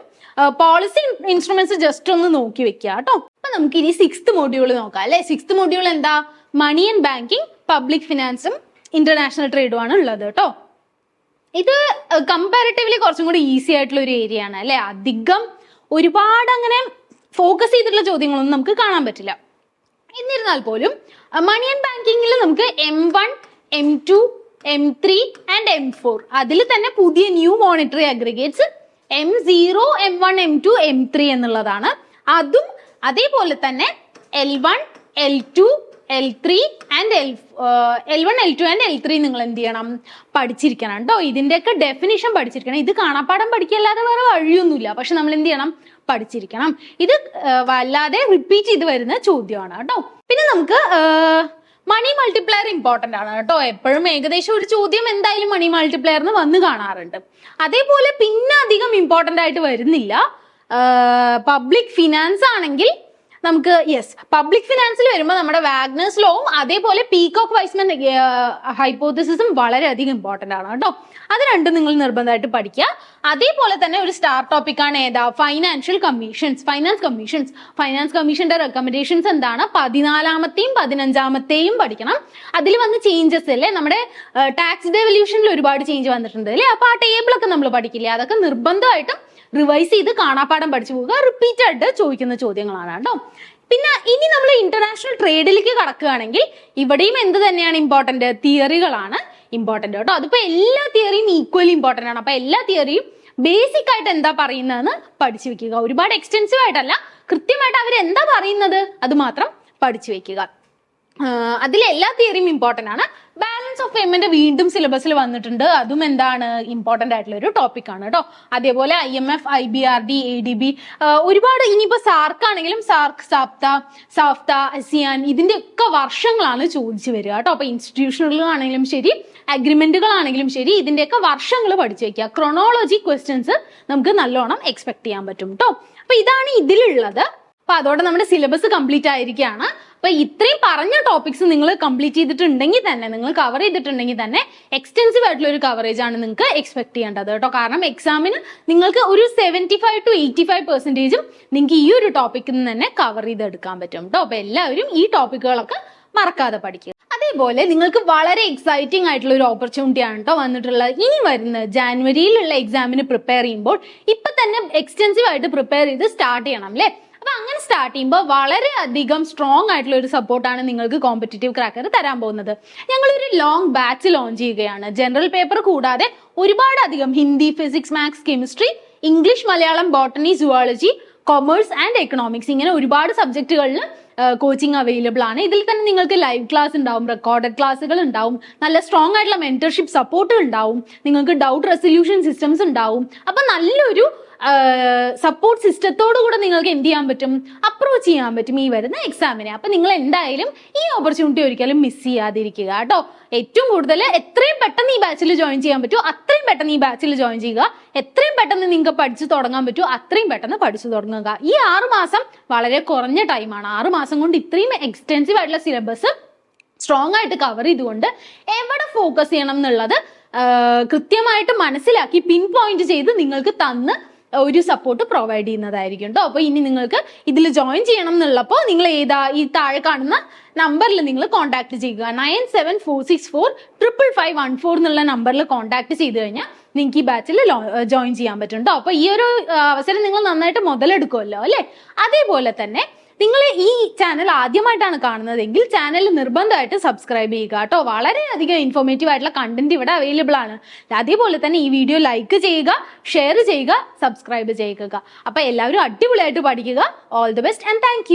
[SPEAKER 1] പോളിസി ഇൻസ്ട്രുമെന്റ്സ് ജസ്റ്റ് ഒന്ന് നോക്കി വെക്കുക കേട്ടോ. അപ്പൊ നമുക്ക് ഇനി സിക്സ്ത് മോഡ്യൂൾ നോക്കാം. അല്ലെ? സിക്സ്ത് മോഡ്യൂൾ എന്താ? മണി ആൻഡ് ബാങ്കിങ് പബ്ലിക് ഫിനാൻസും ഇന്റർനാഷണൽ ട്രേഡും ആണ് ഉള്ളത് കേട്ടോ. ഇത് കമ്പാരിറ്റീവ്ലി കുറച്ചും കൂടി ഈസി ആയിട്ടുള്ള ഒരു ഏരിയ ആണ്. അല്ലെ? അധികം ഒരുപാട് അങ്ങനെ ഫോക്കസ് ചെയ്തിട്ടുള്ള ചോദ്യങ്ങളൊന്നും നമുക്ക് കാണാൻ പറ്റില്ല. എന്നിരുന്നാൽ പോലും മണി ആൻഡ് ബാങ്കിങ്ങിൽ നമുക്ക് M one M two M three and M four അതിൽ തന്നെ പുതിയ new monetary aggregates M zero M one M two M three എന്നുള്ളതാണ്. അതും അതേപോലെ തന്നെ L one L two L three and L L one L two and L three നിങ്ങൾ എന്ത് ചെയ്യണം? പഠിച്ചിരിക്കണം കേട്ടോ ഇതിന്റെയൊക്കെ ഡെഫിനിഷൻ പഠിച്ചിരിക്കണം. ഇത് കാണാപ്പാടം പഠിക്കല്ലാതെ വേറെ വഴിയൊന്നുമില്ല. പക്ഷെ നമ്മൾ എന്ത് ചെയ്യണം? പഠിച്ചിരിക്കണം. ഇത് വല്ലാതെ റിപ്പീറ്റ് ചെയ്ത് വരുന്ന ചോദ്യമാണ് കേട്ടോ പിന്നെ നമുക്ക് മണി മൾട്ടിപ്ലയർ ഇമ്പോർട്ടന്റ് ആണ് കേട്ടോ. എപ്പോഴും ഏകദേശം ഒരു ചോദ്യം എന്തായാലും മണി മൾട്ടിപ്ലയർന്ന് വന്ന് കാണാറുണ്ട്. അതേപോലെ പിന്നെ അധികം ഇമ്പോർട്ടന്റ് ആയിട്ട് വരുന്നില്ല. പബ്ലിക് ഫിനാൻസ് ആണെങ്കിൽ നമുക്ക് യെസ് പബ്ലിക് ഫിനാൻസിൽ വരുമ്പോൾ നമ്മുടെ വാഗ്നേഴ്സ് ലോവും അതേപോലെ പീകോക്ക് വൈസ്മൻ ഹൈപ്പോത്തിസിസും വളരെയധികം ഇമ്പോർട്ടന്റ് ആണ് കേട്ടോ. അത് രണ്ടും നിങ്ങൾ നിർബന്ധമായിട്ട് പഠിക്കുക. അതേപോലെ തന്നെ ഒരു സ്റ്റാർ ടോപ്പിക് ആണ് ഏതാ? Financial commissions finance commissions finance കമ്മീഷന്റെ റെക്കമെൻഡേഷൻസ് എന്താണ്? പതിനാലാമത്തെയും പതിനഞ്ചാമത്തെയും പഠിക്കണം. അതിൽ വന്ന ചേഞ്ചസ് അല്ലേ? നമ്മുടെ ടാക്സ് ഡെവല്യൂഷനിൽ ഒരുപാട് ചേഞ്ച് വന്നിട്ടുണ്ട് അല്ലേ? അപ്പൊ ആ ടേബിളൊക്കെ നമ്മൾ പഠിക്കില്ലേ? അതൊക്കെ നിർബന്ധമായിട്ടും റിവൈസ് ചെയ്ത് കാണാപ്പാടം പഠിച്ചു പോവുക. റിപ്പീറ്റ് ആയിട്ട് ചോദിക്കുന്ന ചോദ്യങ്ങളാണ് കേട്ടോ. പിന്നെ ഇനി നമ്മൾ ഇന്റർനാഷണൽ ട്രേഡിലേക്ക് കടക്കുകയാണെങ്കിൽ ഇവിടെയും എന്ത് തന്നെയാണ് ഇമ്പോർട്ടന്റ് തിയറികളാണ് ഇമ്പോർട്ടന്റ് കേട്ടോ. അതിപ്പോ എല്ലാ തിയറിയും ഈക്വലി ഇമ്പോർട്ടന്റ് ആണ്. അപ്പൊ എല്ലാ തിയറിയും ബേസിക് ആയിട്ട് എന്താ പറയുന്നതെന്ന് പഠിച്ചു വെക്കുക. ഒരുപാട് എക്സ്റ്റെൻസീവ് ആയിട്ടല്ല കൃത്യമായിട്ട് അവർ എന്താ പറയുന്നത്? അത് മാത്രം പഠിച്ചു വെക്കുക. അതിൽ എല്ലാ തിയറിയും ഇമ്പോർട്ടന്റ് ആണ്. ബാലൻസ് ഓഫ് പേയ്മെന്റ് വീണ്ടും സിലബസിൽ വന്നിട്ടുണ്ട്. അതും എന്താണ്? ഇമ്പോർട്ടന്റ് ആയിട്ടുള്ള ഒരു ടോപ്പിക് ആണ് കേട്ടോ അതേപോലെ I M F I B R D A D B ഒരുപാട് ഇനിയിപ്പോൾ സാർക്ക് ആണെങ്കിലും സാർക്ക് സാപ്ത സാഫ്ത അസിയാൻ ഇതിന്റെ ഒക്കെ വർഷങ്ങളാണ് ചോദിച്ചു വരിക കേട്ടോ അപ്പൊ ഇൻസ്റ്റിറ്റ്യൂഷനുകളാണെങ്കിലും ശരി അഗ്രിമെന്റുകളാണെങ്കിലും ശരി ഇതിന്റെയൊക്കെ വർഷങ്ങൾ പഠിച്ചു വെക്കുക ക്രൊണോളജി ക്വസ്റ്റ്യൻസ് നമുക്ക് നല്ലോണം എക്സ്പെക്ട് ചെയ്യാൻ പറ്റും കേട്ടോ അപ്പൊ ഇതാണ് ഇതിലുള്ളത്. അപ്പൊ അതോടെ നമ്മുടെ സിലബസ് കംപ്ലീറ്റ് ആയിരിക്കുകയാണ് അപ്പൊ ഇത്രയും പറഞ്ഞ ടോപ്പിക്സ് നിങ്ങൾ കംപ്ലീറ്റ് ചെയ്തിട്ടുണ്ടെങ്കിൽ തന്നെ നിങ്ങൾ കവർ ചെയ്തിട്ടുണ്ടെങ്കിൽ തന്നെ എക്സ്റ്റെൻസീവ് ആയിട്ടുള്ള ഒരു കവറേജ് ആണ് നിങ്ങൾക്ക് എക്സ്പെക്ട് ചെയ്യേണ്ടത് കേട്ടോ. കാരണം എക്സാമിന് നിങ്ങൾക്ക് ഒരു seventy five to eighty five പെർസെന്റേജും നിങ്ങൾക്ക് ഈ ഒരു ടോപ്പിക്കിൽ നിന്ന് തന്നെ കവർ ചെയ്തെടുക്കാൻ പറ്റും കേട്ടോ. അപ്പൊ എല്ലാവരും ഈ ടോപ്പിക്കുകളൊക്കെ മറക്കാതെ പഠിക്കുക. അതേപോലെ നിങ്ങൾക്ക് വളരെ എക്സൈറ്റിംഗ് ആയിട്ടുള്ള ഒരു ഓപ്പർച്യൂണിറ്റി ആണ് കേട്ടോ വന്നിട്ടുള്ളത്. ഇനി വരുന്ന ജാനുവരിയിലുള്ള എക്സാമിന് പ്രിപ്പയർ ചെയ്യുമ്പോൾ ഇപ്പൊ തന്നെ എക്സ്റ്റെൻസീവ് ആയിട്ട് പ്രിപ്പയർ ചെയ്ത് സ്റ്റാർട്ട് ചെയ്യണം അല്ലേ? അപ്പൊ അങ്ങനെ സ്റ്റാർട്ട് ചെയ്യുമ്പോൾ വളരെ അധികം സ്ട്രോങ് ആയിട്ടുള്ള ഒരു സപ്പോർട്ടാണ് നിങ്ങൾക്ക് കോമ്പറ്റേറ്റീവ് ക്രാക്കർ തരാൻ പോകുന്നത്. ഞങ്ങൾ ഒരു ലോങ് ബാച്ച് ലോഞ്ച് ചെയ്യുകയാണ്. ജനറൽ പേപ്പർ കൂടാതെ ഒരുപാട് അധികം Hindi physics maths chemistry English Malayalam botany zoology commerce and economics ഇങ്ങനെ ഒരുപാട് സബ്ജക്റ്റുകളിൽ കോച്ചിങ് അവൈലബിൾ ആണ്. ഇതിൽ തന്നെ നിങ്ങൾക്ക് ലൈവ് ക്ലാസ് ഉണ്ടാവും റെക്കോർഡഡ് ക്ലാസ്സുകൾ ഉണ്ടാവും നല്ല സ്ട്രോങ് ആയിട്ടുള്ള മെന്റർഷിപ്പ് സപ്പോർട്ടുകൾ ഉണ്ടാവും നിങ്ങൾക്ക് ഡൗട്ട് റെസൊല്യൂഷൻ സിസ്റ്റംസ് ഉണ്ടാവും. അപ്പൊ നല്ലൊരു സപ്പോർട്ട് സിസ്റ്റത്തോടു കൂടെ നിങ്ങൾക്ക് എന്ത് ചെയ്യാൻ പറ്റും? അപ്രോച്ച് ചെയ്യാൻ പറ്റും ഈ വരുന്ന എക്സാമിനെ അപ്പൊ നിങ്ങൾ എന്തായാലും ഈ ഓപ്പർച്യൂണിറ്റി ഒരിക്കലും മിസ് ചെയ്യാതിരിക്കുക കേട്ടോ. ഏറ്റവും കൂടുതൽ എത്രയും പെട്ടെന്ന് ഈ ബാച്ചിൽ ജോയിൻ ചെയ്യാൻ പറ്റുമോ അത്രയും പെട്ടെന്ന് ഈ ബാച്ചിൽ ജോയിൻ ചെയ്യുക. എത്രയും പെട്ടെന്ന് നിങ്ങൾക്ക് പഠിച്ചു തുടങ്ങാൻ പറ്റുമോ അത്രയും പെട്ടെന്ന് പഠിച്ചു തുടങ്ങുക. ഈ ആറ് മാസം വളരെ കുറഞ്ഞ ടൈമാണ് ആറ് മാസം കൊണ്ട് ഇത്രയും എക്സ്റ്റെൻസീവ് ആയിട്ടുള്ള സിലബസ് സ്ട്രോങ് ആയിട്ട് കവർ ചെയ്തുകൊണ്ട് എവിടെ ഫോക്കസ് ചെയ്യണം എന്നുള്ളത് കൃത്യമായിട്ട് മനസ്സിലാക്കി പിൻ പോയിന്റ് ചെയ്ത് നിങ്ങൾക്ക് തന്ന് ഒരു സപ്പോർട്ട് പ്രൊവൈഡ് ചെയ്യുന്നതായിരിക്കും കേട്ടോ അപ്പോൾ ഇനി നിങ്ങൾക്ക് ഇതിൽ ജോയിൻ ചെയ്യണം എന്നുള്ളപ്പോൾ നിങ്ങൾ ഏതാ ഈ താഴെ കാണുന്ന നമ്പറിൽ നിങ്ങൾ കോൺടാക്ട് ചെയ്യുക. Nine seven four six four triple five one four എന്നുള്ള നമ്പറിൽ കോൺടാക്ട് ചെയ്ത് കഴിഞ്ഞാൽ നിങ്ങൾക്ക് ഈ ബാച്ചിൽ ജോയിൻ ചെയ്യാൻ പറ്റും കേട്ടോ അപ്പോൾ ഈ ഒരു അവസരം നിങ്ങൾ നന്നായിട്ട് മുതലെടുക്കുമല്ലോ അല്ലേ? അതേപോലെ തന്നെ നിങ്ങൾ ഈ ചാനൽ ആദ്യമായിട്ടാണ് കാണുന്നതെങ്കിൽ ചാനൽ നിർബന്ധമായിട്ട് സബ്സ്ക്രൈബ് ചെയ്യുക കേട്ടോ. വളരെയധികം ഇൻഫോർമേറ്റീവ് ആയിട്ടുള്ള കണ്ടന്റ് ഇവിടെ അവൈലബിൾ ആണ്. അതേപോലെ തന്നെ ഈ വീഡിയോ ലൈക്ക് ചെയ്യുക ഷെയർ ചെയ്യുക സബ്സ്ക്രൈബ് ചെയ്യുക. അപ്പൊ എല്ലാവരും അടിപൊളിയായിട്ട് പഠിക്കുക. All the best and thank